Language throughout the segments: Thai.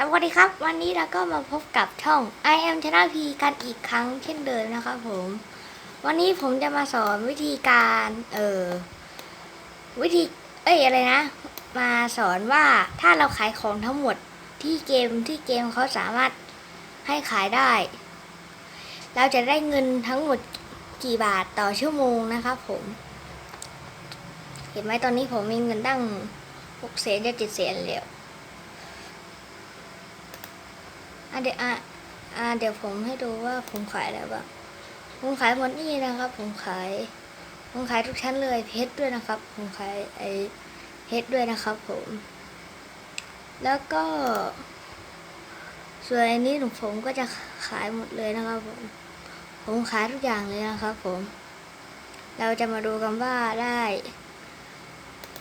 สวัสดีครับ วันนี้เราก็มาพบกับช่อง I am Channel P กันอีกครั้งเช่นเดิมนะครับผม วันนี้ผมจะมาสอนวิธีการเออวิธีเอ้ยอะไรนะ มาสอนว่าถ้าเราขายของทั้งหมดที่เกมที่เกมเขาสามารถให้ขายได้ เราจะได้เงินทั้งหมดกี่บาทต่อชั่วโมงนะครับผม เห็นไหมตอนนี้ผมมีเงินตั้งหกแสนจะเจ็ดแสนแล้ว อะเดี๋ยวอะอะเดี๋ยวผมให้ดูว่าผมขายอะไรบ้างผมขายหมดนี่นะครับ ผมขาย ผมขายทุกชั้นเลยเพชรด้วยนะครับ ผมขายไอเพชรด้วยนะครับ ผม แล้วก็ ส่วนอันนี้ของผมก็จะขายหมดเลยนะครับ ผม ผมขายทุกอย่างเลยนะครับ ผม เราจะมาดูกันว่าได้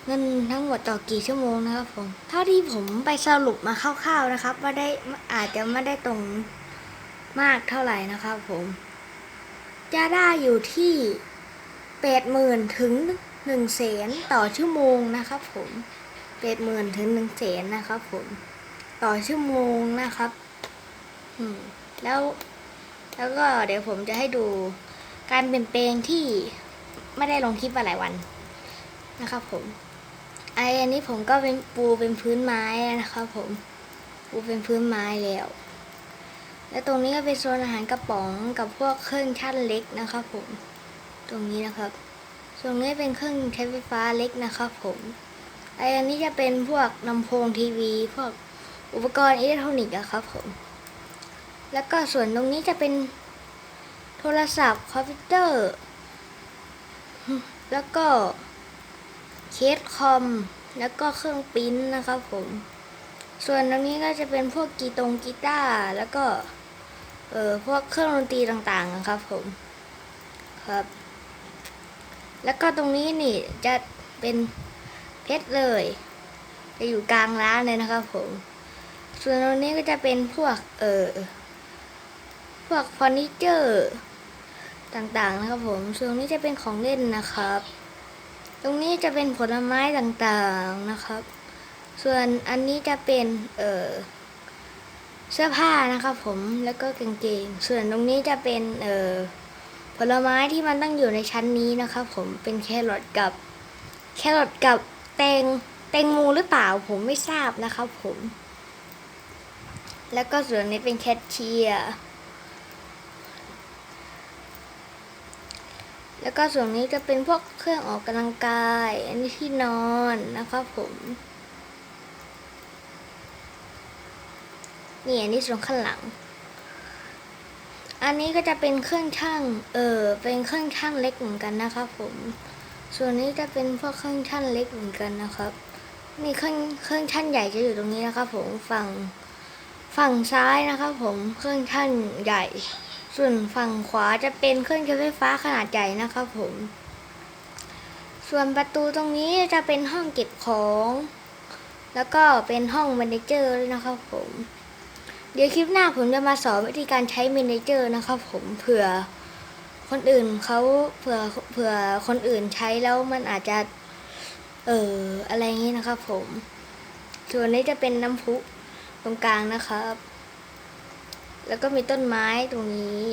เงินทั้งหมดต่อกี่ชั่วโมงนะครับผม เท่าที่ผมไปสรุปมาคร่าวๆนะครับว่าได้อาจจะไม่ได้ตรงมากเท่าไหร่นะครับผม จะได้อยู่ที่แปดหมื่นถึงหนึ่งแสนต่อชั่วโมงนะครับ ผมแปดหมื่นถึงหนึ่งแสนนะครับ ผม ต่อชั่วโมงนะครับ อืม แล้ว แล้วก็เดี๋ยวผมจะให้ดูการเปลี่ยนแปลงที่ไม่ได้ลงคลิปมาหลายวันนะครับผม ไออันนี้ผมก็เป็นปูเป็นพื้นไม้นะครับผมปูเป็นพื้นไม้แล้ว แล้วตรงนี้ก็เป็นโซนอาหารกระป๋องกับพวกเครื่องชั่นเล็กนะครับผม ตรงนี้นะครับส่วนนี้เป็นเครื่องใช้ไฟฟ้าเล็กนะครับผมไออันนี้จะเป็นพวกลำโพงทีวี พวกอุปกรณ์อิเล็กทรอนิกส์อะครับผม แล้วก็ส่วนตรงนี้จะเป็นโทรศัพท์คอมพิวเตอร์ แล้วก็ เคสคอม แล้วก็เครื่องปิ้นนะครับผม ส่วนตรงนี้ก็จะเป็นพวกกีตงกีตาร์แล้วก็ เออพวกเครื่องดนตรีต่างๆนะครับผม ครับ แล้วก็ตรงนี้นี่จะเป็นเพชรเลย จะอยู่กลางร้านเลยนะครับผม ส่วนตรงนี้ก็จะเป็นพวก เออพวกเฟอร์นิเจอร์ต่างๆนะครับผม ส่วนนี้จะเป็นของเล่นนะครับ ตรงนี้จะเป็นผลไม้ต่างๆนะครับ ส่วนอันนี้จะเป็นเอ่อเสื้อผ้านะครับผมแล้วก็กางเกง ส่วนตรงนี้จะเป็นเอ่อผลไม้ที่มันต้องอยู่ในชั้นนี้นะครับผมเป็นแครอทกับแครอทกับแตงแตงโมหรือเปล่าผมไม่ทราบนะครับผม แล้วก็ส่วนนี้เป็นแคชเชียร์ แล้วก็ส่วนนี้จะเป็นพวกเครื่องออกกำลังกาย อันนี้ที่นอนนะครับผมนี่อันนี้ส่วนข้างหลัง อันนี้ก็จะเป็นเครื่องช่าง เออเป็นเครื่องช่างเล็กเหมือนกันนะครับผม ส่วนนี้จะเป็นพวกเครื่องช่างเล็กเหมือนกันนะครับ นี่เครื่องเครื่องช่างใหญ่จะอยู่ตรงนี้นะครับผมฝั่งฝั่งซ้ายนะครับผมเครื่องช่างใหญ่ ส่วนฝั่งขวาจะเป็นเครื่องใช้ไฟฟ้าขนาดใหญ่นะครับผม ส่วนประตูตรงนี้จะเป็นห้องเก็บของ แล้วก็เป็นห้อง m มนเจอร์ด้วยนะครับผม เดี๋ยวคลิปหน้าผมจะมาสอนวิธีการใช้ m มนเจอร์นะครับผมเผื่อคนอื่นเขาเผื่อเผื่อคนอื่นใช้แล้วมันอาจจะ เอออะไรอย่างนี้นะครับผม ส่วนนี้จะเป็นน้ำพุตรงกลางนะครับ แล้วก็มีต้นไม้ตรงนี้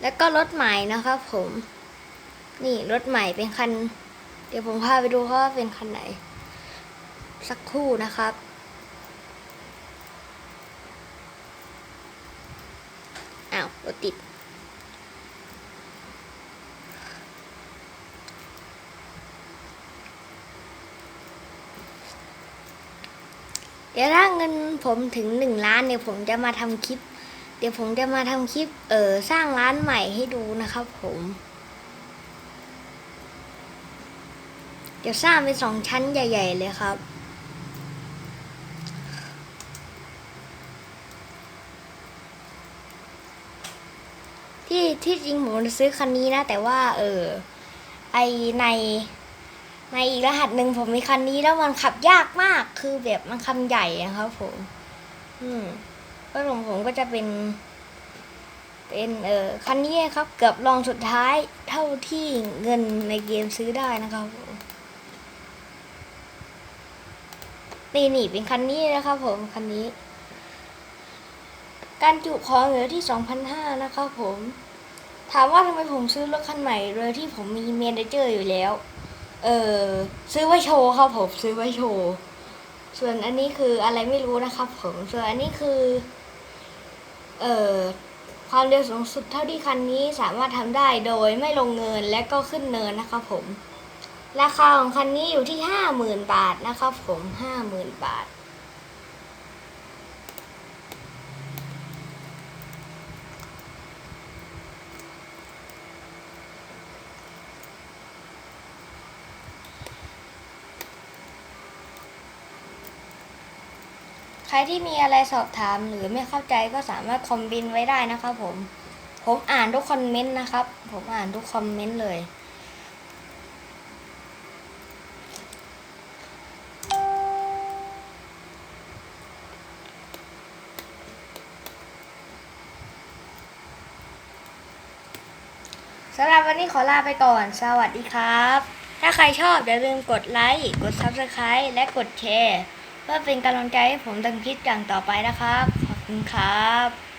แล้วก็รถใหม่นะครับผม นี่รถใหม่เป็นคัน เดี๋ยวผมพาไปดูว่าเป็นคันไหน สักครู่นะครับ อ้าวรถติด เดี๋ยวถ้าเงินผมถึงหนึ่งล้านเนี่ยผมจะมาทำคลิป เดี๋ยวผมจะมาทำคลิป เออสร้างร้านใหม่ให้ดูนะครับ ผม เดี๋ยวสร้างเป็นสองชั้นใหญ่ ๆ เลยครับที่ที่จริงผมจะซื้อคันนี้นะ แต่ว่า เออไอใน ในอีกรหัสหนึ่งผมมีคันนี้แล้วมันขับยากมาก คือแบบมันคันใหญ่นะครับผม อืมก็ของผมก็จะเป็น เป็นเอ่อคันนี้ครับ เกือบลองสุดท้ายเท่าที่เงินในเกมซื้อได้นะครับผมนี่นี่เป็นคันนี้นะครับผมคันนี้ การจุของเหลือที่2,500นะครับผม ถามว่าทำไมผมซื้อรถคันใหม่โดยที่ผมมีเมนเจอร์อยู่แล้ว เออซื้อไว้โชว์ครับผมซื้อไว้โชว์ ส่วนอันนี้คืออะไรไม่รู้นะครับผมส่วนอันนี้คือ เอ่อความเร็วสูงสุดเท่าที่คันนี้สามารถทำได้โดยไม่ลงเงินและก็ขึ้นเนินนะครับผม ราคาของคันนี้อยู่ที่ห้าหมื่นบาทนะครับผมห้าหมื่นบาท รที่มีอะไรสอบถามหรือไม่เข้าใจก็สามารถคอมเมนต์ไว้ได้นะครับผม ผมอ่านทุกคอมเมนต์นะครับ ผมอ่านทุกคอมเมนต์เลยสำหรับวันนี้ขอลาไปก่อน สวัสดีครับ ถ้าใครชอบอย่าลืมกดไลค์ กด Subscribe และกดแชร์ เพื่อเป็นกำลังใจให้ผมทำคลิปอย่างต่อไปนะครับ ขอบคุณครับ